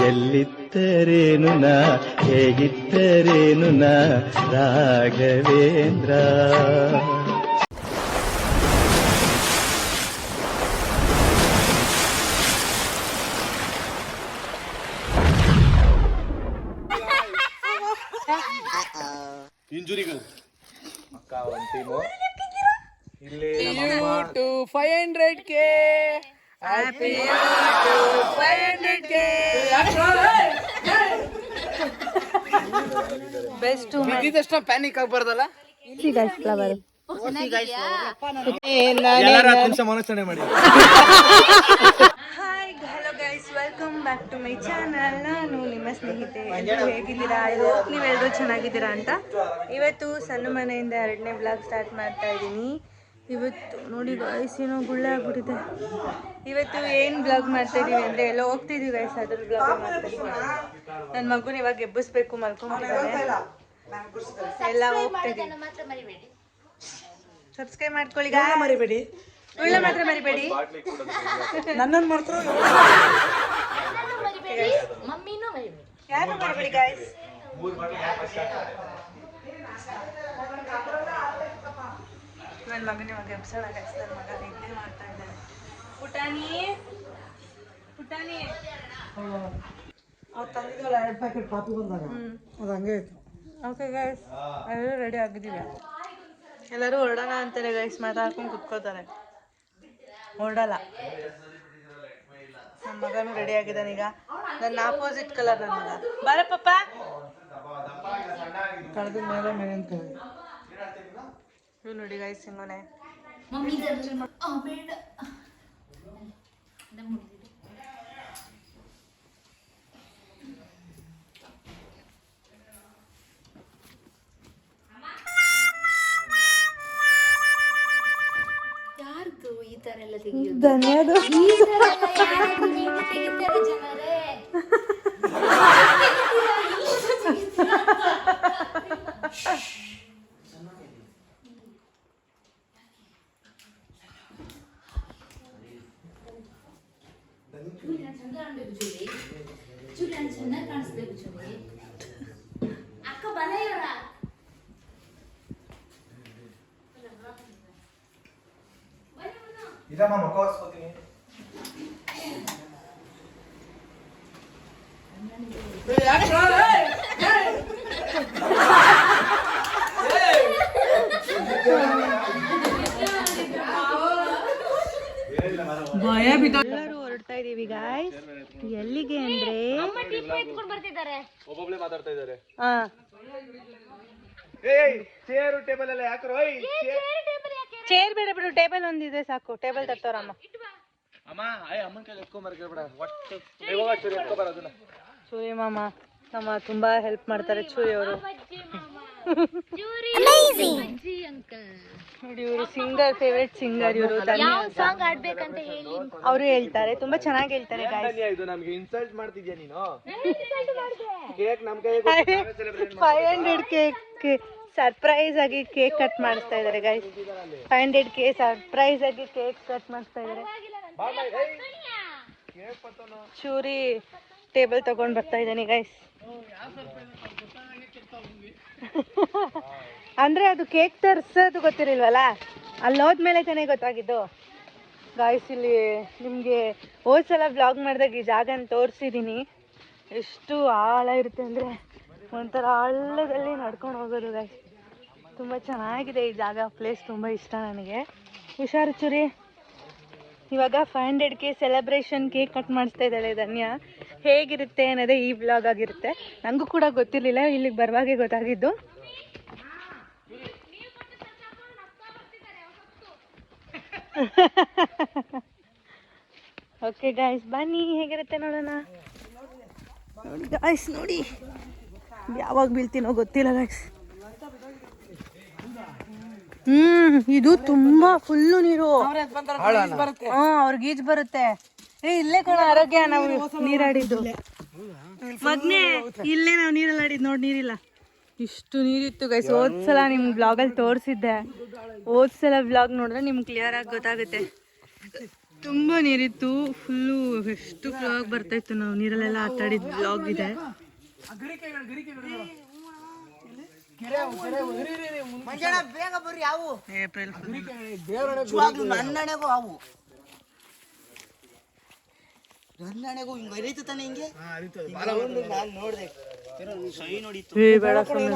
ಎಲ್ಲಿದ್ದರೇನು ನಾ? ಹೇಗಿತ್ತರೇನು ನಾ? ರಾಘವೇಂದ್ರ. ಇಲ್ಲಿ two five hundred K happy ಬಿದ್ದಿದ್ದಷ್ಟು panic ಆಗ್ಬಾರ್ದಲ್ಲ hi hello guys welcome back to my channel ನಾನು ನಿಮ್ಮ ಸ್ನೇಹಿತೆ. ಎಲ್ಲರೂ ಹೇಗಿದ್ದೀರಾ? ಇದು ನೀವೆಲ್ಲರೂ ಚೆನ್ನಾಗಿದ್ದೀರಾ ಅಂತ. ಇವತ್ತು ಸಣ್ಣ ಮನೆಯಿಂದ ಎರಡನೇ ಬ್ಲಾಗ್ ಸ್ಟಾರ್ಟ್ ಮಾಡ್ತಾ ಇದ್ದೀನಿ. ಇವತ್ತು ನೋಡಿ ಗೈಸ್ ಏನೋ ಗುಳ್ಳೆ ಆಗ್ಬಿಟ್ಟಿದೆ. ಇವತ್ತು ಏನು ಬ್ಲಾಗ್ ಮಾಡ್ತಾ ಇದೀವಿ ಅಂದರೆ ಎಲ್ಲ ಹೋಗ್ತಿದ್ದೀವಿ ಗೈಸ್ ಅದ್ರ ಬ್ಲಾಗ್ ಮಾಡ್ತಾ ನನ್ನ ಮಗುನ ಇವಾಗ ಎಬ್ಬಿಸ್ಬೇಕು ಮಲ್ಕೊಂಡ್ಬಿಟ್ಟಿದ್ದಾನೆ ಎಲ್ಲ ಹೋಗ್ತಾ ಮರಿಬೇಡಿ. ಸಬ್ಸ್ಕ್ರೈಬ್ ಮಾಡ್ಕೊಳ್ಳಿ ಮರಿಬೇಡಿ. ಉಳ್ಳ ಮಾತ್ರ ಮರಿಬೇಡಿ. ನನ್ನನ್ನು ಮಾಡ್ತಾರೆ ಯಾರು ಮಾಡಬೇಡಿ ಗಾಯ್ಸ್ ನನ್ನ ಮಗನೇ ಇವಾಗ ಎಬ್ಸೋಣ ಗಾಯ್ಸ್ ನನ್ನ ಮಗ ಮಾಡ್ತಾ ಇದ್ದಾನೆ. ಪುಟಾಣಿ. ಪುಟಾಣಿ. ಎರಡು ಪ್ಯಾಕೆಟ್ ಕಾಫಿ ಬಂದಾಗ. ಅದು ಹಂಗೆ ಆಯ್ತು. ಓಕೆ ಗೈಸ್ ಎಲ್ಲರೂ ರೆಡಿ ಆಗಿದ್ದೀವಿ ಎಲ್ಲರೂ ಹೊರಡೋಣ ಅಂತಾರೆ ಗೈಸ್ ಮಾತಾಡ್ಕೊಂಡು ಕುತ್ಕೋತಾರೆ ಹೊರಡಲ್ಲ. ನಮ್ಮ ಮಗನೂ ರೆಡಿ ಆಗಿದ್ದಾನೆ ಈಗ. ನನ್ನ ಆಪೋಸಿಟ್ ಕಲರ್ ನನ್ನ ಮಗ. ಬಾರ ಪಪ್ಪ. ಕಳೆದ ಮೇಲೆ ಮೇಲೆ ಅಂತ ಇವ್ ನೋಡಿ ಗೈಸ್ ಹಿಂಗೋನೆ ಯಾರ್ದು ಈ ತರ ಎಲ್ಲ ತೆಗಿಯೋದು ತೆಗಿತಾರೆ ಜನರೇ ಚೂರಿ ನಾನು ಚಂದ ಕಾಣ್ಬೇಕು ಚೂರಿ ಚೂರಿ ನಾನು ಚೆನ್ನಾಗಿ ಕಾಣಿಸ್ಬೇಕು ಚೂರಿ ಅಕ್ಕ ಬಲೆಯವರ ಇದಮ್ಮ ಮುಖ ಒರೆಸ್ಕೊತೀನಿ ಎಲ್ಲರೂ ಹೊರಡ್ತಾ ಇದೀವಿ ಗಾಯ್ಸ್ ಎಲ್ಲಿಗೆ ಅಂದ್ರೆ ಒಬ್ಬೊಬ್ಳೆ ಮಾತಾಡ್ತಾ ಇದ್ದಾರೆ. ಹಾ ಏಯ್ ಚೇರು ಟೇಬಲ್ ಎಲ್ಲ ಯಾಕ್ರೋ? ಏಯ್ ಚೇರ್ ಬೇಡ ಬಿಡು ಟೇಬಲ್ ಒಂದಿದೆ ಸಾಕು. ಟೇಬಲ್ ತರ್ತಾರಮ್ಮ ಅಮ್ಮ. ಅಯ್ಯ ಅಮ್ಮನ ಕೈಲಿ ಎತ್ಕೊಂಬರ್ಬೇಡ ಒಟ್ಟು ಇವಾಗ ಚೂರಿ ಎತ್ಕೊಬಾರ ಅದನ್ನ. ಚೂರಿ ಮಾಮ ನಮ್ಮ ತುಂಬಾ ಹೆಲ್ಪ್ ಮಾಡ್ತಾರೆ ಚೂರಿ ಅವರು. ನೋಡಿ ಇವರು ಸಿಂಗರ್ ಫೇವ್ರೆಟ್ ಸಿಂಗರ್ ಇವರು ಸಾಂಗ್ ಆಡ್ಬೇಕಂತ ಹೇಳಿ. ಅವರು ಹೇಳ್ತಾರೆ ತುಂಬಾ ಚೆನ್ನಾಗಿ ಹೇಳ್ತಾರೆ ಗಾಯ್ಸ್ ಇದು ನಮಗೆ ಇನ್ಸಲ್ಟ್ ಮಾಡ್ತಿದ್ಯಾ ನೀನು? ಕೇಕ್ ನಮ್ ಕೈಗೆ ಫೈವ್ ಹಂಡ್ರೆಡ್ ಕೇಕ್ ಸರ್ಪ್ರೈಸ್ ಆಗಿ ಕೇಕ್ ಕಟ್ ಮಾಡಿಸ್ತಾ ಇದ್ದಾರೆ guys five hundred K surprise ಆಗಿ ಕೇಕ್ ಕಟ್ ಮಾಡಿಸ್ತಾ ಇದಾರೆ ಚೂರಿ ಟೇಬಲ್ ತಗೊಂಡ್ ಬರ್ತಾ ಇದ್ದಾನೆ ಗೈಸ್ ಅಂದ್ರೆ ಅದು ಕೇಕ್ ತರ್ಸೋದು ಗೊತ್ತಿರಲ್ವಲ್ಲ ಅಲ್ಲಿ ಹೋದ್ಮೇಲೆ ತಾನೇ ಗೊತ್ತಾಗಿದ್ದು. ಗಾಯ್ಸ್ ಇಲ್ಲಿ ನಿಮಗೆ ಹೋದ್ಸಲ ಬ್ಲಾಗ್ ಮಾಡಿದಾಗ ಈ ಜಾಗನ ತೋರಿಸಿದ್ದೀನಿ ಎಷ್ಟು ಆಳ ಇರುತ್ತೆ ಅಂದರೆ ಒಂಥರ ಆಳದಲ್ಲಿ ನಡ್ಕೊಂಡು ಹೋಗೋದು ಗಾಯ್ಸ್ ತುಂಬ ಚೆನ್ನಾಗಿದೆ ಈ ಜಾಗ. ಪ್ಲೇಸ್ ತುಂಬ ಇಷ್ಟ ನನಗೆ. ಹುಷಾರು ಚುರಿ. ಇವಾಗ five hundred K celebration cake cut ಮಾಡಿಸ್ತಾ ಇದ್ದಾಳೆ ಧನ್ಯ. ಹೇಗಿರುತ್ತೆ ಅನ್ನೋದೇ ಈ ಬ್ಲಾಗ್ ಆಗಿರುತ್ತೆ. ನನಗೂ ಕೂಡ ಗೊತ್ತಿರಲಿಲ್ಲ ಇಲ್ಲಿಗೆ ಬರುವಾಗೆ ಗೊತ್ತಾಗಿದ್ದು. ಓಕೆ ಗಾಯ್ಸ್ ಬನ್ನಿ ಹೇಗಿರುತ್ತೆ ನೋಡೋಣ. ನೋಡಿ ಗಾಯ್ಸ್ ನೋಡಿ. ಯಾವಾಗ ಬೀಳ್ತೀನೋ ಗೊತ್ತಿಲ್ಲ ಗಾಯ್ಸ್ ಹ್ಮ್ ಇದು ತುಂಬಾ ಫುಲ್ಲು ನೀರು. ಹಾಂ ಅವ್ರಿಗೆ ಈಜ್ ಬರುತ್ತೆ. ಏ ಇಲ್ಲೇ ಕೂಡ ಆರೋಗ್ಯ ನಾವು ನೀರಾಡಿದ್ದು ಮಗ್ನೆ ಇಲ್ಲೇ ನಾವು ನೀರಲ್ಲಿ ಆಡಿದ್ದು ನೋಡಿ ನೀರಿಲ್ಲ. ಇಷ್ಟು ನೀರಿತ್ತು ಗೈಸ್ ಓದ್ಸಲ ಸಲ ಬ್ಲಾಗ್ ಅಲ್ಲಿ ತೋರಿಸಿದ್ದೆ. ಓದ್ಸಲ ಸಲ ಬ್ಲಾಗ್ ನೋಡಿದ್ರೆ ನಿಮ್ಗೆ ಕ್ಲಿಯರ್ ಆಗಿ ಗೊತ್ತಾಗುತ್ತೆ. ತುಂಬಾ ನೀರಿತ್ತು ಫುಲ್ಲು ಎಷ್ಟು ಫ್ಲಾಗ್ ಬರ್ತಾ ಇತ್ತು ನಾವು ನೀರಲ್ಲೆಲ್ಲ ಆಟ ಆಡಿದ ಬ್ಲಾಗ್ ಇದೆ ಬೇಗ ಬರ್ರಿ ಯಾವು? ಏಪ್ರಿಲ್ ನಿಜವಾಗ್ಲೂ ನನ್ನಣೆಗೂ ಹಿಂಗ್ ಹರಿತು ತಾನೆ ಹಿಂಗೆ? ನಾನು ನೋಡ್ದೆ. ಸೈ ನೋಡಿತ್ತು. ಏ ಬೇಡ ಸುಮ್ನೆ.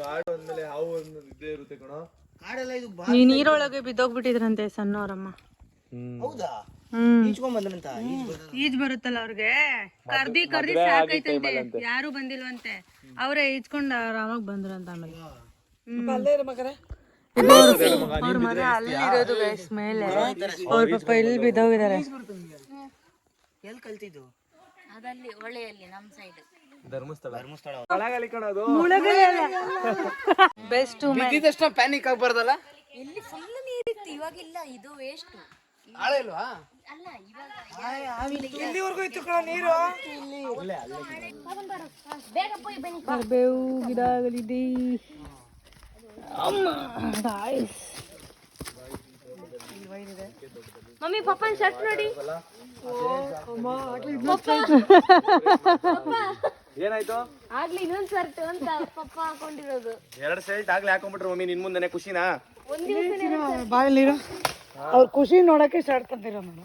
ಕಾಡು ಅಂದ್ಮೇಲೆ ಹಾವು ಒಂದು ಇದ್ದೇ ಇರುತ್ತೆ ಕಣೋ. ಕಾಡೆಲ್ಲ ಇದು ನೀ ನೀರೊಳಗೆ ಬಿದ್ದೋಗ್ಬಿಟ್ಟಿದ್ರಂತೆ ಸಣ್ಣವರಮ್ಮ. ಹೌದಾ? ಈಜ್ ಬರುತ್ತಲ್ಲ ಅವ್ರಿಗೆ? ಕರ್ದಿ ಕರ್ದಿ ಸಾಕೈತಂತೆ. ಯಾರು ಬಂದಿಲ್ವಂತೆ. ಅವರೇ ಈಜ್ಕೊಂಡ್ ಆರಾಮಾಗಿ ಬಂದ್ರಂತ ಆಮೇಲೆ. ಅವ್ರ ಮನೆ ಅಲ್ಲಿರೋದು ಗೈಸ್ ಮೇಲೆ ಅವ್ರ ಪಾಪ ಇಲ್ಲಿ ಬಿದ್ದೋಗಿದ್ದಾರೆ? ಎಲ್ ಕಲ್ತಿದ್ದು? ಅದಲ್ಲಿ ಹೊಳೆಯಲ್ಲಿ ನಮ್ಮ ಸೈಡ್ ಧರ್ಮಸ್ಥಳ. ಧರ್ಮಸ್ಥಳ. ಒಳಗಲಿ ಕಣೋದು. ಬೆಸ್ಟ್ ಇದ್ದಿದ್ದಷ್ಟ ಪ್ಯಾನಿಕ್ ಆಗ್ಬಾರ್ದಲ್ಲ? ಇಲ್ಲಿ ಫುಲ್ ನೀರಿತ್ತು ಇವಾಗಿಲ್ಲ ಇದು ವೇಸ್ಟ್ ಆಳೆ ಇಲ್ವಾ? ಅಲ್ಲ ಇವಾಗ ಇಲ್ಲಿವರೆಗೂ ಇತ್ತು ಕಣ ನೀರು? ಬೇಗ ಪೋಯ್ ಬನ್ನಿ. ಕರ್ಬೇವು ಗಿಡಗಳಿದೆ. ಮಮ್ಮಿ ಪಪ್ಪನ ಶರ್ಟ್ ನೋಡಿ. ಏನಾಯ್ತು? ಆಗ್ಲಿ ಇನ್ನೊಂದ್ ಶರ್ಟ್ ಅಂತ ಪಪ್ಪ ಹಾಕೊಂಡಿರೋದು. ಎರಡ್ ಶರ್ಟ್ ಆಗ್ಲೇ ಹಾಕೊಂಡ್ಬಿಟ್ರು ಮಮ್ಮಿ ನಿನ್ ಮುಂದೆ ಖುಷಿನಾ? ಬಾಯಲ್ಲಿರೋ ಅವ್ರ ಖುಷಿ ನೋಡಕ್ಕೆ ಶರ್ಟ್ ತಂದಿರೋ ನಾನು.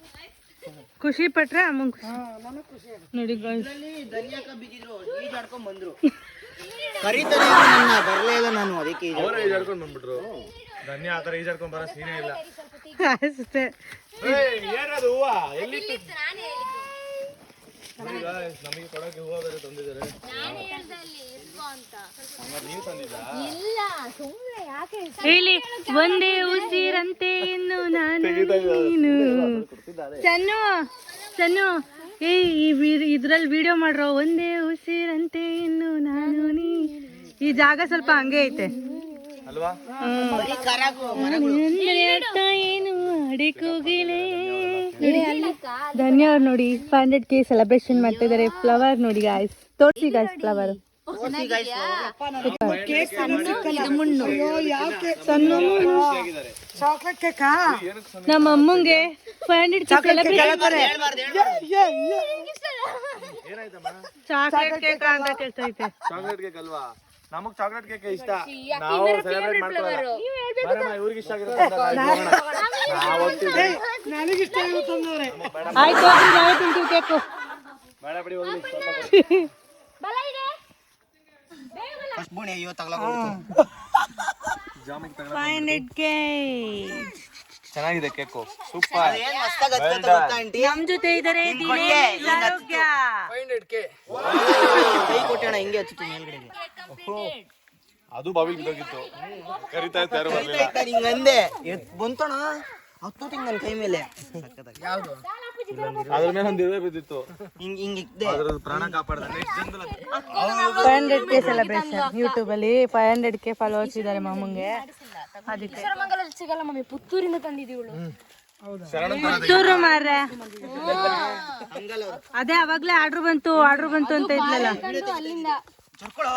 ಖುಷಿ ಪಟ್ರೆ ಅಮ್ಮ ಖುಷಿ. ನೋಡಿ guys. ಧನ್ಯಕ ಬಿದ್ದಿದ್ರು ಈಜ್ ಆಡ್ಕೊಂಡ್ ಬಂದ್ರು. ಕರೀತಾರೆ ನನ್ನ ಬರಲೇ ಇಲ್ಲ ನಾನು ಅದಕ್ಕೆ ಅವರ ಈಜಾಡ್ಕೊಂಡ್ ಬಂದ್ಬಿಟ್ರು. ಧನ್ಯ ಆತರ ಈಜಾಡ್ಕೊಂಡು ಬರೋ ಸೀನೇ ಇಲ್ಲ. ಅಷ್ಟೇ. ಏನದು ಹೂವ? ನಮಗೆ ಕೊಡಕ್ಕೆ ಹೂವ ಬೇರೆ ತಂದಿದ್ದಾರೆ. ನೀವು ತಂದಿದ್ದಾ ಇಲ್ಲ ಯಾಕೆ? ಹೇಳಿ ಒಂದೇ ಉಸಿರಂತೆ ಇನ್ನು ನಾನು ನೀನು. ಸನ್ನು ಸನ್ನು ಈ ಇದ್ರಲ್ಲಿ ವಿಡಿಯೋ ಮಾಡ್ರೋ ಒಂದೇ ಉಸಿರಂತೆ ಇನ್ನು ನಾನು ನೀ ಈ ಜಾಗ ಸ್ವಲ್ಪ ಹಂಗೆ ಐತೆ. ಅಲ್ವಾ? ಬರೀ ಕರಾಗು ಏನು ಅಡಿ ಕೂಗಿಲೆ ಧನ್ಯ ನೋಡಿ ಫೈವ್ ಹಂಡ್ರೆಡ್ ಕೆ ಸೆಲೆಬ್ರೇಷನ್ ಮಾಡ್ತಿದ್ದಾರೆ. ಫ್ಲವರ್ ನೋಡಿ ಗಾಯ್ಸ್ ತೋರಿಸಿ ಗಾಯ್ಸ್ ಫ್ಲವರ್ ಚಾಕ್ಲೇಟ್ ಕೇಕಾ ನಮ್ಮ ಅಮ್ಮಂಗೆ five hundred celebration chocolate cake ಅಂತ ಕೇಳ್ತೈತೆ. ಚಾಕ್ಲೇಟ್ ಕೇಕ್ ಅಲ್ವಾ? ನಮಗ್ ಚಾಕ್ಲೇಟ್ ಕೇಕ್ ಇಷ್ಟ. ನಾವು ಸೆಲೆಬ್ರೇಟ್ ಮಾಡ್ಕೊಳ್ಳಲ್ಲ ಇವ್ರಿಗೆ ಇಷ್ಟ ಆಗಿರುತ್ತೆ ಆಯ್ತು ಕೇಕು ಬೇಡ ಬಿಡಿ ಹೋಗ್ಲಿ ಸ್ವಲ್ಪ ಕೊಡಿ. ಬಲ ಇದೆ ಬೋಣಿ ಅಯ್ಯೋ ಚೆನ್ನಾಗಿದೆ ಕೇಕು ಸೂಪರ್ ಏನ್ ಮಸ್ತಾಗ್ ಹತ್ಕೊತ ಗೊತ್ತಾ ಆಂಟಿ ನಮ್ ಜೊತೆ ಇದಾರೆ ದಿನೇಶ್ ಆರೋಗ್ಯ ಕೆ ಕೊಟ್ಟಣ ಹಿಂಗೆ ಹತ್ತಿತ್ತು ಮೇಲ್ಗಡೆಗೆ ಅದು ಬಾವಿಗೆ ಬಿದ್ದೋಗಿತ್ತು ಕರಿತಾ ಇತ್ತು ಯಾರು ಬರ್ಲಿಲ್ಲ ಬಂತಣ ಹತ್ತು ತಿಂಗ್ ನನ್ನ ಕೈ ಮೇಲೆ. ಅದ್ರ ಮೇಲೆ ಒಂದು ಇರುವೆ ಬಿದ್ದಿತ್ತು. ಹಿಂಗ್ ಹಿಂಗ್ ಇಕ್ದೆ ಅದ್ರ ಪ್ರಾಣ ಕಾಪಾಡ್ದ. ನೆಕ್ಸ್ಟ್ ಜನದಲ್ಲಿ five hundred K celebration YouTube ಅಲ್ಲಿ ಫೈವ್ ಹಂಡ್ರೆಡ್ ಕೆ ಫಾಲೋವರ್ಸ್ ಇದಾರೆ ಮಾಮಂಗೆ. ಅದಕ್ಕೆ. ಸಿಗಲ್ಲ ಮಮ್ಮಿ ಪುತ್ತೂರಿಂದ ತಂದಿದ್ದೀವಳು. ಪುತ್ತೂರು ಮಾರ್ರೆ. ಅದೇ ಅವಾಗ್ಲೇ ಆರ್ಡರ್ ಬಂತು ಆರ್ಡರ್ ಬಂತು ಅಂತ ಇದ್ಲಲ್ಲ ಅಲ್ಲಿಂದ.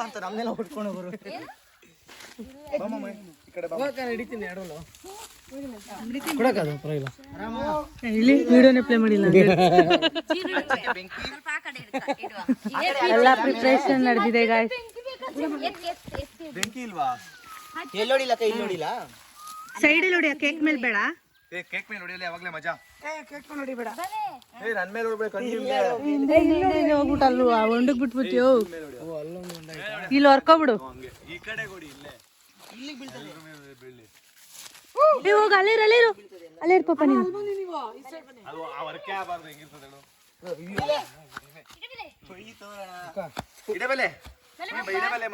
ಅಂತ ಹೊಡ್ಕೊಂಡು ಬರು ಹಿಡಿತೀನಿ ಎರಡಲ್ಲೂ ಕೊಡಕ್ಕದು ಪರವಾಗಿಲ್ಲ. ಇಲ್ಲಿ ವಿಡಿಯೋನೇ ಪ್ಲೇ ಮಾಡಿಲ್ಲ ಸ್ವಲ್ಪ ಕಡೆ ಇಡ್ಕ- ಇಡುವ. ಎಲ್ಲ ಪ್ರಿಪ್ರೇಷನ್ ನಡೆದಿದೆ ಗಾಯ್ಸ್. ಬೆಂಕಿ ಇಲ್ವಾ? ಎಲ್ಲಿ ನೋಡಿಲ್ಲ ಕೈ ಇಲ್ಲಿ ನೋಡಿಲ್ಲ? ಸೈಡಲ್ಲಿ ನೋಡಿ ಕೇಕ್ ಮೇಲೆ ಬೇಡ. ಏ ಕೇಕ್ ಮೇಲೆ ಹೊಡಿಯಲ್ಲ ಯಾವಾಗ್ಲೇ ಮಜಾ? ಏ ಕೇಕ್ ನೋಡಿ ಬೇಡ. ಏ ನನ್ ಮೇಲೆ ಹೊಡ್ಬೇಕು ಕಂಟಿನ್ಯೂ ಹಿಂದೆ. ಹಿಂದೆ ಹೋಗ್ಬಿಟ್ಟು ಅಲ್ವ ಒಂಡಕ್ ಬಿಟ್ಬಿಟ್ಟಿಯೋ ಇಲ್ಲಿ ಹೊರ್ಕೊಬಿಡು. ಹಂಗೆ. ಈ ಕಡೆ ಕೊಡಿ ಇಲ್ಲೇ. ಏ ಹೋಗ ಅಲ್ಲಿರು ಅಲ್ಲಿರು ಅಲ್ಲಿರು ಪಾಪ ನೀನು. ಅದು ಆ ವರ್ಕೆ ಆಗಬಾರ್ದು ಹೆಂಗಿರ್ತದೆ ಹೇಳು.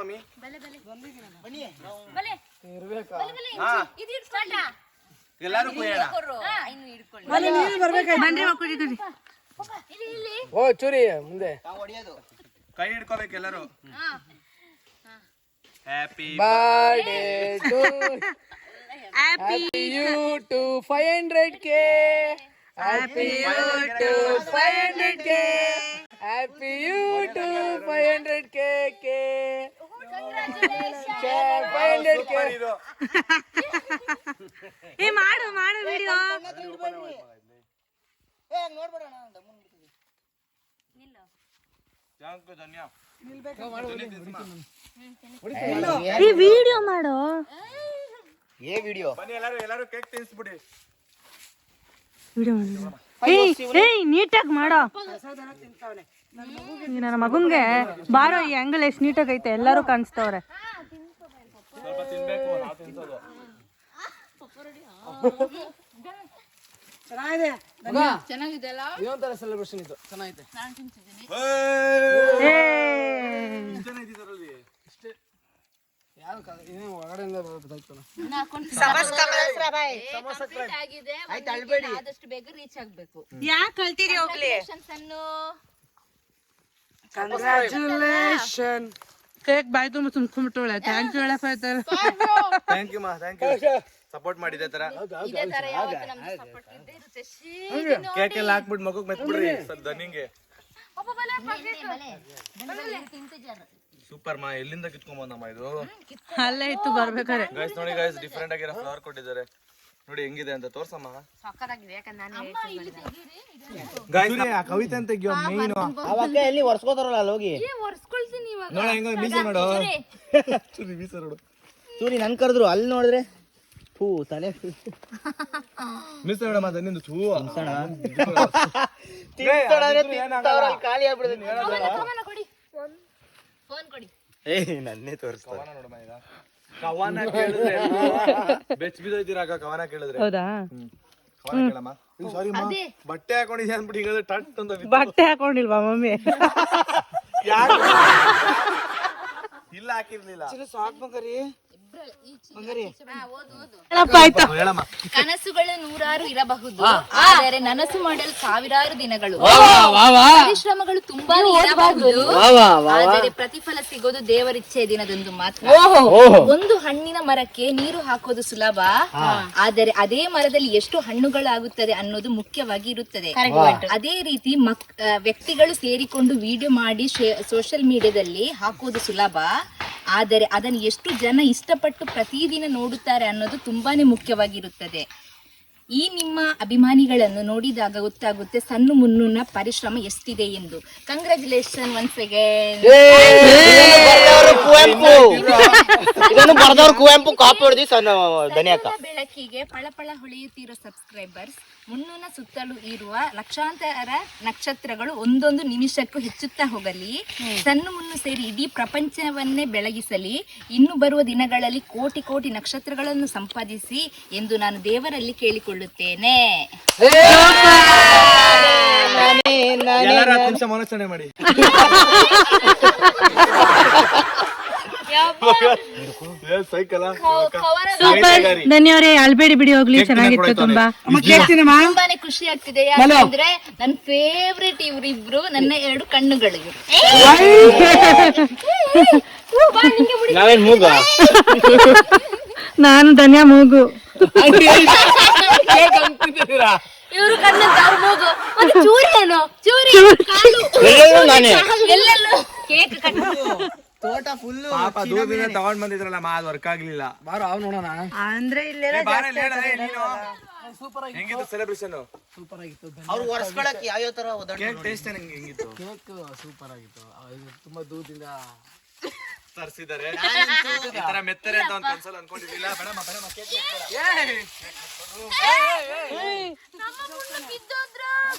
ಮಮ್ಮಿ? ಎಲ್ಲಾರು. ಓ ಚೂರಿ ಮುಂದೆ. ಕೈ ಹಿಡ್ಕೋಬೇಕು ಎಲ್ಲರೂ. Happy birthday to Happy you to 500k. Happy you to 500k. Happy you to 500k. K! 500K. ಈ ವಿಡಿಯೋ ಮಾಡೋ. ಏ ವಿಡಿಯೋ ಬನ್ನಿ ಎಲ್ಲರೂ ಎಲ್ಲರೂ ಕೇಕ್ ತಿನ್ಸ್ಬಿಡಿ. ವಿಡಿಯೋ ಮಾಡು. ಏಯ್ ಏಯ್ ನೀಟಾಗಿ ಮಾಡೋ. ನನ್ನ ಮಗುಂಗೆ ಬಾರೋ ಈ ಆಂಗಲ್ ಎಷ್ಟು ನೀಟಾಗಿ ಐತೆ ಎಲ್ಲರೂ ಕಾಣಿಸ್ತವ್ರೆ. ಸ್ವಲ್ಪ ತಿನ್ಬೇಕು ನಾವು ಅಲ್ಲ? ಚೆನ್ನಾಗಿದೆಲ್ಲ ಇದೊಂಥರ ಸೆಲೆಬ್ರೇಷನ್ ಇದು. ಚೆನ್ನಾಗಿದೆ ನಾನು ತಿಂತಿದ್ದೀನಿ. ಏ! ಯಾರು ಇನ್ನೂ ಒಳಗಡೆಯಿಂದ ಆದಷ್ಟು ಬೇಗ ರೀಚ್ ಆಗ್ಬೇಕು. ಯಾಕೆ ಕಳ್ತೀರಿ ಹೋಗ್ಲಿ? ಅನ್ನು. ಕಂಗ್ರ್ಯಾಚುಲೇಷನ್ ಕೇಕ್ ಬಾಯ್ ತುಂಬ ತುಂಬ್ಕೊಂಡ್ಬಿಟ್ಟವಳೆ ಥ್ಯಾಂಕ್ ಯು ಹೇಳಪ್ಪ ಆಯ್ತಾರೆ ಥ್ಯಾಂಕ್ ಯು ಮಾ. ಥ್ಯಾಂಕ್ ಯು ಸಪೋರ್ಟ್ ಮಾಡಿದೆ ತರ. ಇದೇ ತರ ಯಾವತ್ತು ಇದ್ದೇ ಇರುತ್ತೆ. ಕೇಕ್ ಎಲ್ಲ ಹಾಕ್ಬಿಟ್ಟು ಮಗುಗ್ ಮೆತ್ಬಿಡ್ರಿ ಸ್ವಲ್ಪ ಧನಿಂಗೆ ಸೂಪರ್ ಮಾ ಎಲ್ಲಿಂದ ಕಿತ್ಕೊಂಬಂದಮ್ಮ ಇದು? ಅಲ್ಲೇ ಇತ್ತು ಬರ್ಬೇಕಾರೆ. ಗೈಸ್ ನೋಡಿ ಗೈಸ್ ಡಿಫ್ರೆಂಟ್ ಆಗಿರೋ ಫ್ಲವರ್ ಕೊಟ್ಟಿದ್ದಾರೆ. ನೋಡಿ ಹೆಂಗಿದೆ ಅಂತ ತೋರ್ಸಮ್ಮ. ಸಕ್ಕತ್ತಾಗಿದೆ ಯಾಕಂದ್ರೆ ನಾನು ಗೈಸ್ ಕವಿತೆ ಅಂತ ಮೇನ್ ಅವಕ್ಕ ಎಲ್ಲಿ ಒರ್ಸ್ಕೋತಾರಲ್ಲ ಅಲ್ಲಿ ಹೋಗಿ? ಒರ್ಸ್ಕೊಳ್ತೀನಿ ಇವಾಗ. ನೋಡ ಹೆಂಗ ಮೀಸ ನೋಡು. ಚೂರಿ ಮೀಸ ನೋಡು. ಚೂರಿ ನನ್ ಕರೆದ್ರು ಅಲ್ಲಿ ನೋಡಿದ್ರೆ ಫೂ ತಲೆ ಮೀಸೆ ನಿಂದು ಖಾಲಿ ಆಗ್ಬಿಡುತ್ತೆ. ಕೊಡಿ. ಏ ನನ್ನೇ ತೋರಿಸ್ತಾರೆ. ಕವನ ಕೇಳಿದ್ರೆ ಬೆಚ್ ಬಿದ್ದೋಯ್ತೀರಾಗ ಕವನ ಕೇಳಿದ್ರೆ. ಹೌದಾ? ಬಟ್ಟೆ ಹಾಕೊಂಡಿದ್ಯಾ ಅಂದ್ಬಿಟ್ಟು ಹಿಂಗಾದ್ರೆ ಟಟ್ ಅಂತ. ಬಟ್ಟೆ ಹಾಕೊಂಡಿಲ್ವಾ ಮಮ್ಮಿ? ಇಲ್ಲ ಹಾಕಿರ್ಲಿಲ್ಲ. ಹಾ, ಓದು ಕನಸುಗಳು ನೂರಾರು ಇರಬಹುದು ಆದರೆ ನನಸು ಮಾಡಲು ಸಾವಿರಾರು ದಿನಗಳು. ಪರಿಶ್ರಮಗಳು ತುಂಬಾ ಇರಬಹುದು ಆದರೆ ಪ್ರತಿಫಲ ಸಿಗೋದು ದೇವರಿಚ್ಛೆ ದಿನದಂದು ಮಾತ್ರ. ಒಂದು ಹಣ್ಣಿನ ಮರಕ್ಕೆ ನೀರು ಹಾಕೋದು ಸುಲಭ ಆದರೆ ಅದೇ ಮರದಲ್ಲಿ ಎಷ್ಟು ಹಣ್ಣುಗಳಾಗುತ್ತದೆ ಅನ್ನೋದು ಮುಖ್ಯವಾಗಿ ಇರುತ್ತದೆ. ಅದೇ ರೀತಿ ಮಕ್ ವ್ಯಕ್ತಿಗಳು ಸೇರಿಕೊಂಡು ವಿಡಿಯೋ ಮಾಡಿ ಸೋಷಿಯಲ್ ಮೀಡಿಯಾದಲ್ಲಿ ಹಾಕೋದು ಸುಲಭ ಆದರೆ ಅದನ್ನು ಎಷ್ಟು ಜನ ಇಷ್ಟಪಟ್ಟು ಪ್ರತಿದಿನ ನೋಡುತ್ತಾರೆ ಅನ್ನೋದು ತುಂಬಾನೇ ಮುಖ್ಯವಾಗಿರುತ್ತದೆ. ಈ ನಿಮ್ಮ ಅಭಿಮಾನಿಗಳನ್ನು ನೋಡಿದಾಗ ಗೊತ್ತಾಗುತ್ತೆ ಸಣ್ಣ ಮುನ್ನುನ ಪರಿಶ್ರಮ ಎಷ್ಟಿದೆ ಎಂದು. Congratulation once again Kuvempu. ಇದನ್ನು ಬರೆದವ್ರು ಕುವೆಂಪು. ಕಾಪಿ ಹೊಡೆದಿ ಬೆಳಕಿಗೆ ಪಳಪಳ ಹೊಳೆಯುತ್ತಿರೋ ಸಬ್ಸ್ಕ್ರೈಬರ್ಸ್ ಮುನ್ನುನ ಸುತ್ತಲೂ ಇರುವ ಲಕ್ಷಾಂತರ ನಕ್ಷತ್ರಗಳು ಒಂದೊಂದು ನಿಮಿಷಕ್ಕೂ ಹೆಚ್ಚುತ್ತಾ ಹೋಗಲಿ. ಸಣ್ಣ ಮುನ್ನು ಸೇರಿ ಇಡೀ ಪ್ರಪಂಚವನ್ನೇ ಬೆಳಗಿಸಲಿ. ಇನ್ನು ಬರುವ ದಿನಗಳಲ್ಲಿ ಕೋಟಿ ಕೋಟಿ ನಕ್ಷತ್ರಗಳನ್ನು ಸಂಪಾದಿಸಿ ಎಂದು ನಾನು ದೇವರಲ್ಲಿ ಕೇಳಿಕೊಳ್ಳುತ್ತೇನೆ. ಮಾಡಿ. ಸೂಪರ್ ಧನ್ಯವರೇ ಅಲ್ಬೇಡಿ ಬಿಡಿ ಹೋಗ್ಲಿ ಚೆನ್ನಾಗಿತ್ತು ತುಂಬಾ. ತುಂಬಾನೇ ಖುಷಿ ಆಗ್ತಿದೆ. ಯಾಕಂದ್ರೆ ನನ್ನ ಫೇವ್ರೆಟ್ ಇವ್ರಿಬ್ರು ನನ್ನ ಎರಡು ಕಣ್ಣುಗಳು ಇವ್ರು. ನಾನು ಧನ್ಯ ಮೂಗು. ಇವರು ಕಣ್ಣು ಮೂಗು. ಮತ್ತೆ ಚೂರಿ ಏನು? ಚೂರಿ ಎಲ್ಲೆಲ್ಲೂ. ಕೇಕ್ ಕಟ್ ತೋಟ ಫುಲ್ಲು ಪಾಪ ದೂರದಿಂದ ತಗೊಂಡ್ ಬಂದಿದ್ರಲ್ಲ ಮಾ ಅದು ವರ್ಕ್ ಆಗ್ಲಿಲ್ಲ. ಬಾರೋ ಅವ್ ನೋಡೋಣ. ಅಂದ್ರೆ ಲೇಡ, ಏ, ನೀನು. ಹೆಂಗಿತ್ತು ಸೆಲೆಬ್ರೇಷನ್ ಸೂಪರ್ ಆಗಿತ್ತು ಅವ್ರು ಒರ್ಸ್ಕೊಳಕ್ ಯಾವ ತರ ಒದ್ದಾಡ್ ಕೇಕ್ ಟೇಸ್ಟ್ ಹೆಂಗ್ ಹೆಂಗಿತ್ತು? ಕೇಕ್ ಸೂಪರ್ ಆಗಿತ್ತು. ತುಂಬಾ ದೂರದಿಂದ ತರಿಸಿದ್ದಾರೆ. ಈ ತರ ಮೆತ್ತರೆ ಅಂತ ಒಂದ್ ಕನ್ಸಲ್ ಅನ್ಕೊಂಡಿರ್ಲಿಲ್ಲ ಬೇಡಮ್ಮ ಬೇಡಮ್ಮ ಕೇಕ್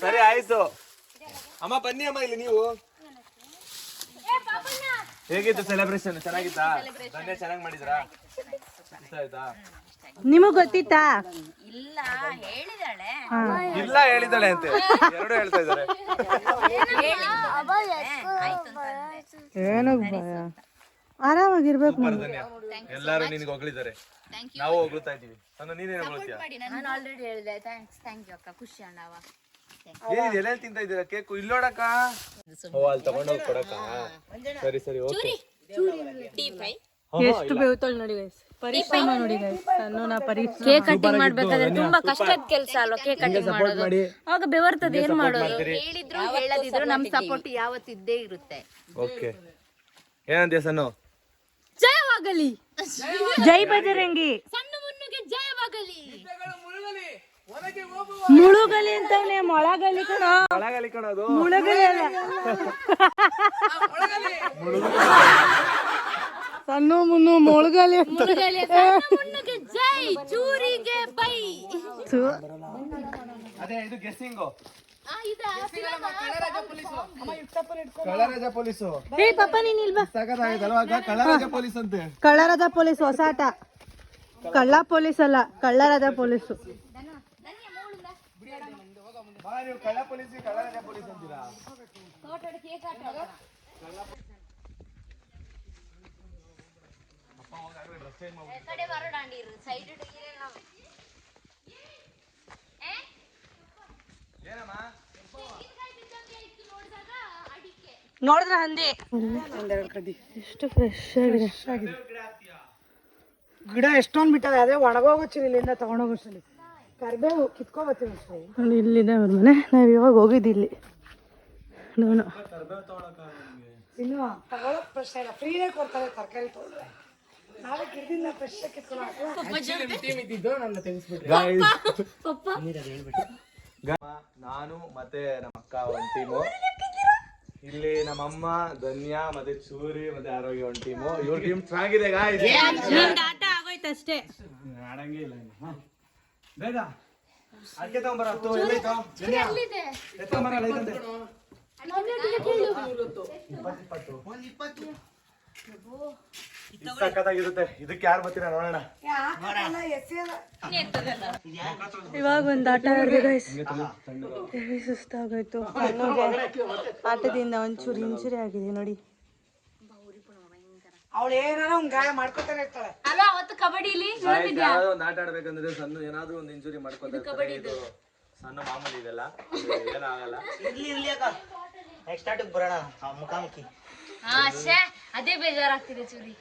ಸರಿ ಆಯ್ತು. ಅಮ್ಮ ಬನ್ನಿ ಅಮ್ಮ ಇಲ್ಲಿ ನೀವು. ಹೇಗಿತ್ತು ಸೆಲೆಬ್ರೇಷನ್ ಚೆನ್ನಾಗಿತ್ತಾ? ಧನ್ಯ ಚೆನ್ನಾಗಿ ಮಾಡಿದ್ರಾ ಇಷ್ಟ ಆಯ್ತಾ? ನಿಮಗ್ ಗೊತ್ತಿತ್ತಾ? ಇಲ್ಲ ಹೇಳಿದಾಳೆ. ಇಲ್ಲ ಹೇಳಿದಾಳೆ ಅಂತ. ಎರಡು ಹೇಳ್ತಾ ಇದಾರೆ ಆಯ್ತು ಅಂತ ಅಂದೆ. ಏನು ಆರಾಮಾಗಿರ್ಬೇಕು ಎಲ್ಲಾರು ನಿನ್ಗೆ ಹೊಗಳಿದ್ದಾರೆ. ನಾವು ಹೊಗಳ್ತಾ ಇದೀವಿ ನಾನು ನೀನೇನು ಹೊಗಳ್ತೀಯ? ನಾನು ಆಲ್ರೆಡಿ ಹೇಳಿದೆ. ಥ್ಯಾಂಕ್ಸ್ ಥ್ಯಾಂಕ್ ಯು ಅಕ್ಕ. ಖುಷಿ ಅಣ್ಣವ ಏನಿದೆ ಎಲ್ಲೆಲ್ಲಿ ತಿಂತ ಇದ್ದೀರಾ? ಕೇಕ್ ಇಲ್ಲೋಡಕ್ಕ ಓ ಅಲ್ಲಿ ತಗೊಂಡೋಗಿ ಕೊಡಕ್ಕ? ಸರಿ ಸರಿ ಓಕೆ. ಟೀ ಎಷ್ಟು ಬೇವ್ತೋಳ್ ನೋಡಿ ಗೈಸ್ ಪರಿಶ್ರಮ ನೋಡಿ ಗೈಸ್ ಪರಿಶ್ರಮ ಕೇಕ್ ಕಟಿಂಗ್ ಮಾಡ್ಬೇಕಾದ್ರೆ ತುಂಬಾ ಕಷ್ಟದ ಕೆಲಸ ಅಲ್ವಾ ಕೇಕ್ ಕಟಿಂಗ್ ಮಾಡೋದು? ಅವಾಗ ಬೆವರ್ತದೆ ಏನ್ ಮಾಡೋದು? ಹೇಳಿದ್ರು ಹೇಳದಿದ್ರು ನಮ್ ಸಪೋರ್ಟ್ ಯಾವತ್ತಿದ್ದೇ ಇರುತ್ತೆ. ಓಕೆ. ಏನಂತೀಯ ಸನ್ನು? ಜಯವಾಗಲಿ. ಜೈ ಬಜರಂಗಿ ಸಣ್ಣ ಮುನ್ನುಗೆ ಜಯವಾಗಲಿ ಮುಳುಗಲಿ ಅಂತವನೇ ಮೊಳಗಲಿ ಕಣ. ಒಳಗಲಿ ಕಣದು ಮುಳುಗಲಿ ಅಲ್ಲ. ಸಣ್ಣ ಮುನ್ನು ಮೊಳಗಲಿ ಅಂತ. ಜೈ ಚೂರಿಗೆ ಬೈ. ಅದೇ ಇದು ಗೆಸ್ಸಿಂಗು ಪೊಲೀಸು. ಏ ಪಾಪ ನೀನ್ ಇಲ್ವಾ? ಪೊಲೀಸ್ ಅಂತೆ. ಕಳ್ಳರದ ಪೊಲೀಸ್ ಹೊಸಾಟ. ಕಳ್ಳ ಪೊಲೀಸ್ ಅಲ್ಲ ಕಳ್ಳರದ ಪೊಲೀಸು. ನೀವು ಕಳ್ಳ ಪೊಲೀಸ್ ಕಳ್ಳರಾಜ ಪೊಲೀಸ್ ಅಂತೀರಾ? ನೋಡಿದ್ರ ಹಂದಿ? ಎಷ್ಟು ಫ್ರೆಶ್ ಆಗಿದೆ. ಗಿಡ ಎಷ್ಟೊಂದು ಬಿಟ್ಟದ ಅದೇ ಒಣಗೋಗೋಚಿಲ್ಲ ಇಲ್ಲಿಂದ ತಗೊಂಡೋಗೋಚಲಿ ಕರ್ಬೇವು ಕಿತ್ಕೊಬತ್ತೀವಿ ನೋಡಿ ಇಲ್ಲಿದೆ ಅವ್ರ ಮನೆ. ನಾವು ಇವಾಗ ಹೋಗಿದ್ದು ಇಲ್ಲಿ ನೋನು ಇನ್ನು ತಗೊಳಕ್ ಪ್ರಶ್ನೆ ಇಲ್ಲ. ಫ್ರೀನೇ ಕೊಡ್ತಾರೆ ತರಕಾರಿ ತೊಗೊಂಡ್ರೆ. ನಾವೇ ಗಿಡದಿಂದ ಫ್ರೆಶ್ ಕಿತ್ಕೊಂಡು ನಾನು ಮತ್ತೆ ನಮ್ಮ ಅಕ್ಕ ಒಂದ್ ಟೀಮು ಇಲ್ಲಿ ನಮ್ಮಮ್ಮ ಧನ್ಯಾ ಮತ್ತೆ ಚೂರಿ ಮತ್ತೆ ಆರೋಗ್ಯ ಒಂದ್ ಟೀಮು ಇವ್ರ ಟೀಮ್ ಚೆನ್ನಾಗಿದೆ ಆಡಂಗೇ ಇಲ್ಲ. ಬೇಗ. ಅಡಿಕೆ ತಗೊಂಬರ ಹತ್ತು ಎಲ್ಲೈತು. ಒಂದ್ ಇಪ್ಪತ್ತು ಸಖತ್ತಾಗಿರುತ್ತೆ ಇದಕ್ಕೆ ಯಾರು ಬರ್ತೀರಾ ನೋಡೋಣ. ಇವಾಗ ಒಂದು ಆಟ ಆಡಿದೆ ಗೈಸ್ ಸುಸ್ತಾಗೋಯ್ತು. ಆಟದಿಂದ ಒಂಚೂರು ಇಂಜುರಿ ಆಗಿದೆ ನೋಡಿ. ಅವಳು ಏನಾರ ಒಂದ್ ಗಾಯ ಮಾಡ್ಕೊತಾನೆ ಇರ್ತಾಳೆ. ಅಲ್ಲ ಅವತ್ತು ಕಬಡ್ಡಿಲಿ Guys, ಯಾವ್ದೋ ಒಂದು ಆಟ ಆಡ್ಬೇಕಂದ್ರೆ ಸಣ್ಣ ಏನಾದ್ರೂ ಒಂದು ಇಂಜುರಿ ಮಾಡ್ಕೊತಾರೆ ಇದು ಸಣ್ಣ ಮಾಮೂಲಿ ಇದೆಲ್ಲ. ಇದು ಏನಾಗಲ್ಲ ಇರ್ಲಿ ಇರ್ಲಿ ಅಕ್ಕ. ನೆಕ್ಸ್ಟ್ ಆಟಕ್ಕೆ ಬರೋಣ. ಆ, ಮುಖಾಮುಖಿ. ಹಾ ಶೇ ಅದೇ ಬೇಜಾರಾಗ್ತಿದೆ ಚೂರಿ.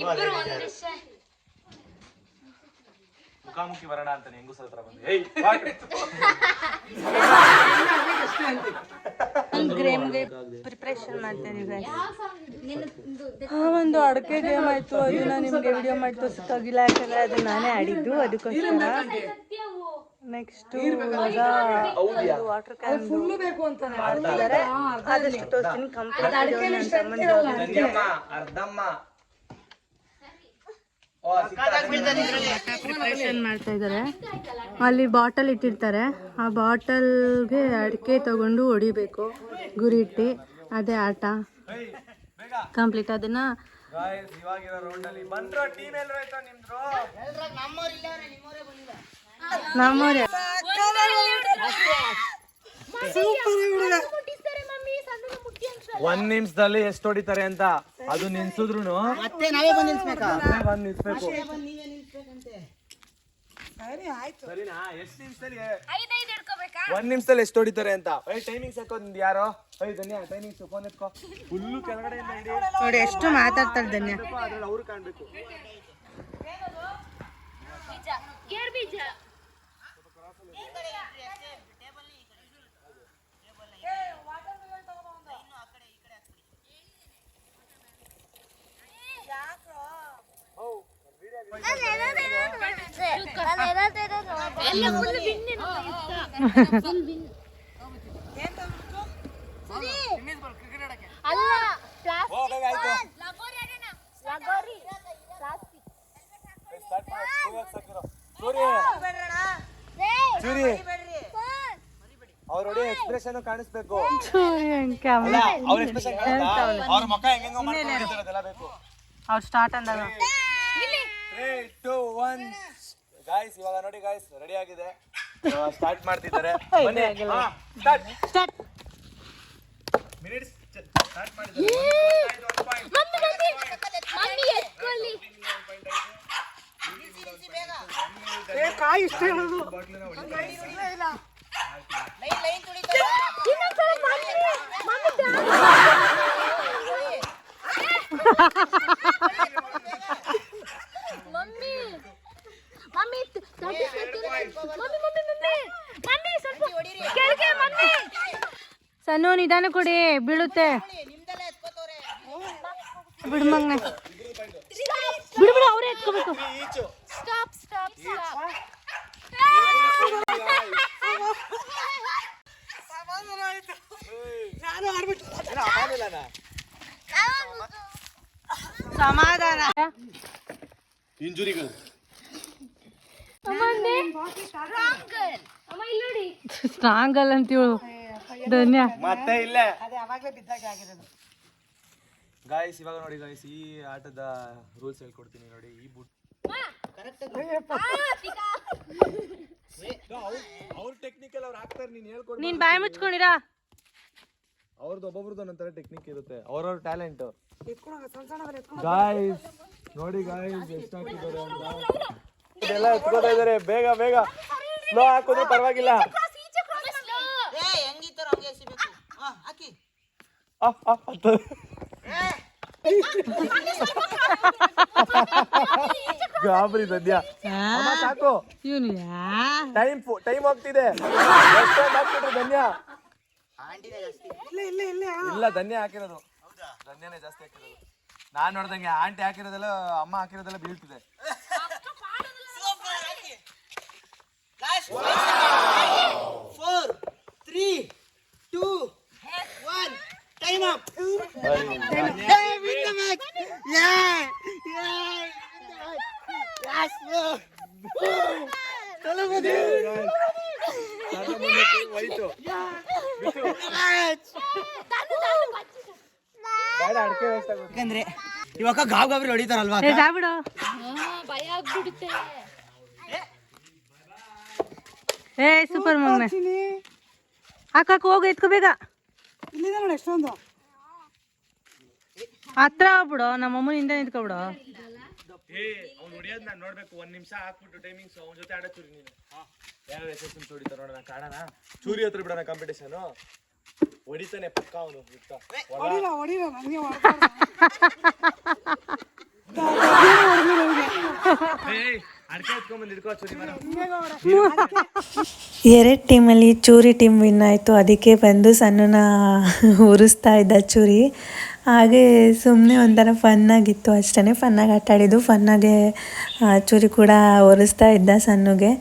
ಇಬ್ರು ಒಂದೇ ಶೇ. ಮುಖಾಮುಖಿ ಬರೋಣ ಅಂತ ಹೆಂಗು ಹತ್ರ ಬಂದು. ಏಯ್ ಬಾ ಈ ಕಡೆ. ಒಂದು ಗೇಮ್ಗೆ ಪ್ರಿಪ್ರೇಷನ್ ಒಂದು ಅಡಕೆ ಗೇಮ್ ಆಯ್ತು ಅದನ್ನ ನಿಮ್ಗೆ ವಿಡಿಯೋ ಮಾಡಿ ತೋರಿಸೋಕ್ಕಾಗಿಲ್ಲ ಯಾಕಂದ್ರೆ ಅದು ನಾನೇ ಆಡಿದ್ದು ಅದಕ್ಕೋಸ್ಕರ. ನೆಕ್ಸ್ಟ್ ವಾಟರ್ ಕ್ಯಾನ್ ಬೇಕು ಅಂತಾನೆ. ಮಾಡ್ತಿದ್ದಾರೆ ಆದಷ್ಟು ತೋರಿಸ್ತೀನಿ ಕಂಪ್ಲೀಟ್ ಧನ್ಯಮ್ಮ ಅರ್ಧಮ್ಮ? ಪ್ರಿಪ್ರೇಷನ್ ಮಾಡ್ತಾ ಇದ್ದಾರೆ. ಅಲ್ಲಿ ಬಾಟಲ್ ಇಟ್ಟಿರ್ತಾರೆ. ಆ ಬಾಟಲ್ಗೆ ಅಡಿಕೆ ತಗೊಂಡು ಹೊಡಿಬೇಕು. ಗುರಿ ಇಟ್ಟು. ಅದೇ ಆಟ. ಕಂಪ್ಲೀಟ್ ಅದನ್ನ ಗಾಯ್ಸ್ ಇವಾಗಿರೋ ಒಂದ್ ನಿಮಿಷದಲ್ಲಿ ಎಷ್ಟು ಹೊಡಿತಾರೆ ಅಂತ ಅದು ನಿಲ್ಸಿದ್ರು ಮತ್ತೆ ನಾವೇ ಬಂದು ನಿಲ್ಸ್ಬೇಕಾ? ಬಂದ್ ನಿಲ್ಸ್ಬೇಕು. ಬಂದು ನೀವೇ ನಿಲ್ಸ್ಬೇಕಂತೆ. ಸರಿನಾ? ಎಷ್ಟು ನಿಮಿಷದಲ್ಲಿ? ಒಂದ್ ನಿಮಿಷದಲ್ಲಿ ಎಷ್ಟು ಹೊಡಿತಾರೆ ಅಂತ? ಟೈಮಿಂಗ್ಸ್ ಹಾಕೋ ನಿಂದು ಯಾರೋ? ಐ ಧನ್ಯ ಟೈಮಿಂಗ್ಸ್ ಫೋನ್ ಎತ್ಕೋ. ಫುಲ್ಲು ಕೆಳಗಡೆ ನೋಡಿ ಎಷ್ಟು ಮಾತಾಡ್ತಾರೆ ಧನ್ಯ. ಅದ್ರಲ್ಲಿ ಅವ್ರು ಕಾಣ್ಬೇಕು. ಬೀಜ ಗೇರ್ ಬೀಜ ಎಲ್ಲ ಫುಲ್ ಬಿನ್ನಿನ ಫುಲ್ ಬಿನ್ ಅಲ್ಲ ಅವ್ರ ಹೊಡಿ ಎಕ್ಸ್ಪ್ರೆಷನ್ ಕಾಣಿಸ್ಬೇಕು. ಅವ್ರ ಎಕ್ಸ್ಪ್ರೆಷನ್ ಅವ್ರ ಮಕ್ಕ ಹೆಂಗೆಂಗೋ ಬೇಕು. ಅವ್ರು ಸ್ಟಾರ್ಟ್ ಅಂದಾಗ. ತ್ರೀ ಟೂ ಒನ್ ಗಾಯ್ಸ್ ಇವಾಗ ನೋಡಿ ಗಾಯ್ಸ್ ರೆಡಿ ಆಗಿದೆ. ಸ್ಟಾರ್ಟ್ ಮಾಡ್ತಿದ್ದಾರೆ. ಬನ್ನಿ. ಸ್ಟಾರ್ಟ್ ಸ್ಟಾರ್ಟ್ ಮಿನಿಟ್ಸ್ ಸ್ಟಾರ್ಟ್ ಮಾಡಿದ್ದಾರೆ. ಕಾಯಿ ಇಷ್ಟ ಹೇಳೋದು ಇನ್ನೊಂದ್ಸಲ ಮಮ್ಮಿ ಮಮ್ಮಿ ಮಮ್ಮಿ ಮಮ್ಮಿ ತ- ತಟ್ಟಿ ತಟ್ಟಿ. ಮಮ್ಮಿ ಮಮ್ಮಿ ಮಮ್ಮಿ ಮಮ್ಮಿ ಸ್ವಲ್ಪ ಕೆಳಗೆ ಮಮ್ಮಿ. ಸಣ್ಣ ನಿಧಾನ ಕೊಡಿ ಬೀಳುತ್ತೆ. ಬಿಡ್ಮಂಗ್ನೆ ಎತ್ಕೋಬೇಕು. Stop stop stop. ನಾನು ಆಡ್ಬಿಟ್ಟು ಸಮಾಧಾನ. ಇಂಜುರಿಗಳು. ಸ್ಟ್ರಾಂಗ್ ಅಲ್ಲ ಅಂತೀವಳು ಧನ್ಯ. ಮತ್ತೆ ಇಲ್ಲ. ಅದೇ ಅವಾಗಲೇ ಬಿದ್ದಾಗ ಆಗಿರೋದು ಗಾಯ್ಸ್ ಇವಾಗ ನೋಡಿ ಗಾಯ್ಸ್ ಈ ಆಟದ ರೂಲ್ಸ್ ಹೇಳ್ಕೊಡ್ತೀನಿ ನೋಡಿ. ಈ ಬುಟ್ ಅವ್ರ ಟೆಕ್ನಿಕಲ್ ಅವ್ರು ಹಾಕ್ತಾರೆ ನೀನ್ ಹೇಳ್ಕೊಡಿ ನೀನ್ ಬಾಯಿ ಮುಚ್ಕೊಂಡಿರಾ? ಅವ್ರದ್ದು ಒಬ್ಬೊಬ್ರದ್ದು ಒಂದೊಂಥರ ಟೆಕ್ನಿಕ್ ಇರುತ್ತೆ. ಅವ್ರವ್ರ ಟ್ಯಾಲೆಂಟ್ ಗಾಯಸ್ ನೋಡಿ ಗಾಯ್ಸ್ ಎಷ್ಟು ಹಾಕಿದ್ದಾರೆ ಅಂತ. ಇದೆಲ್ಲ ಎತ್ಕೋತಾ ಇದಾರೆ ಬೇಗ ಬೇಗ. ಸ್ಲೋ ಹಾಕೋದು ಪರವಾಗಿಲ್ಲ ಏ ಹೆಂಗಿತ್ತಾರ ಹಂಗೆ ಎಸಿಬೇಕು ಹಾ ಹಾಕಿ ಅಹ್, ಅಹ್, ಅಂತ. ಗಾಬರಿ ಸದ್ಯ ಅಮ್ಮ ಸಾಕು. ಇವನು ಟೈಮ್ ಟೈಮ್ ಹೋಗ್ತಿದೆ. ಎಷ್ಟೊಂದು ಹಾಕ್ಬಿಟ್ರು ಧನ್ಯ. ಆಂಟಿನೇ ಜಾಸ್ತಿ ಇಲ್ಲೇ ಇಲ್ಲೇ ಇಲ್ಲೇ. ಇಲ್ಲ ಧನ್ಯ ಹಾಕಿರೋದು. ಧನ್ಯನೇ ಜಾಸ್ತಿ ಹಾಕಿರೋದು. ನಾನು ನೋಡ್ದಂಗೆ ಆಂಟಿ ಹಾಕಿರೋದೆಲ್ಲ ಅಮ್ಮ ಹಾಕಿರೋದೆಲ್ಲ ಬೀಳ್ತಿದೆ. Four three two one time up ಹೋಯ್ತು ಬೇಡ ಅಡಿಕೆ ವೇಸ್ಟ್ ಆಗುತ್ತೆ ಯಾಕಂದ್ರೆ ಇವಾಗ ಗಾಬ್ ಗಾಬ್ರಿ ಹೊಡಿತಾರಲ್ವಾ ಏ ಜಾಬಿಡು ಭಯ ಆಗ್ಬಿಡುತ್ತೆ. ಏ ಸೂಪರ್ ಮಗ್ನೆ ಹಾಕಾಕ ಹೋಗು ಎತ್ಕೋ ಬೇಗ. ಇಲ್ಲಿದೆ ನೋಡಿ ಎಷ್ಟೊಂದು. ಹತ್ರ ಆಗ್ಬಿಡು ನಮ್ಮ ಅಮ್ಮನಿಂದ ನಿಂತ್ಕೊಬಿಡು. ಏ ಅವ್ನು ಹೊಡಿಯೋದು ನಾನು ನೋಡ್ಬೇಕು ಒಂದ್ ನಿಮಿಷ ಹಾಕ್ಬಿಟ್ಟು ಟೈಮಿಂಗ್ಸ್ ಅವ್ನ ಜೊತೆ ಆಡೋ ಚೂರಿ ನೀನು. ಯಾವ ಎಸ್ ಹೊಡಿತಾರ ನೋಡೋಣ ಕಾಣೋಣ. ಚೂರಿ ಹತ್ರ ಬಿಡೋಣ ಕಾಂಪಿಟೇಷನ್ ಹೊಡಿತಾನೆ ಪಕ್ಕ ಅವನು ಹೊಡಿಲ್ಲ ಹೊಡಿಲ್ಲ ನನಗೆ ಚೂರಿ ಮರ ಎರಡು ಟೀಮಲ್ಲಿ ಚೂರಿ ಟೀಮ್ ವಿನ್ ಆಯಿತು. ಅದಕ್ಕೆ ಬಂದು ಸಣ್ಣನ ಉರಿಸ್ತಾ ಇದ್ದ ಚೂರಿ. ಹಾಗೆ ಸುಮ್ಮನೆ ಒಂಥರ ಫನ್ನಾಗಿತ್ತು ಅಷ್ಟೇ ಫನ್ನಾಗಿ ಆಟ ಆಡಿದ್ದು. ಫನ್ನಾಗೆ ಚೂರಿ ಕೂಡ ಒರೆಸ್ತಾ ಇದ್ದ ಸಣ್ಣಗೆ.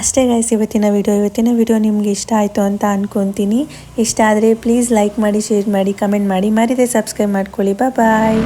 ಅಷ್ಟೇ ಗೈಸ್ ಇವತ್ತಿನ ವಿಡಿಯೋ ಇವತ್ತಿನ ವಿಡಿಯೋ ನಿಮ್ಗೆ ಇಷ್ಟ ಆಯಿತು ಅಂತ ಅಂದ್ಕೊತೀನಿ ಇಷ್ಟ ಆದರೆ ಪ್ಲೀಸ್ ಲೈಕ್ ಮಾಡಿ ಶೇರ್ ಮಾಡಿ ಕಮೆಂಟ್ ಮಾಡಿ. ಮರಿದೆ ಸಬ್ಸ್ಕ್ರೈಬ್ ಮಾಡ್ಕೊಳ್ಳಿ. ಬಾಯ್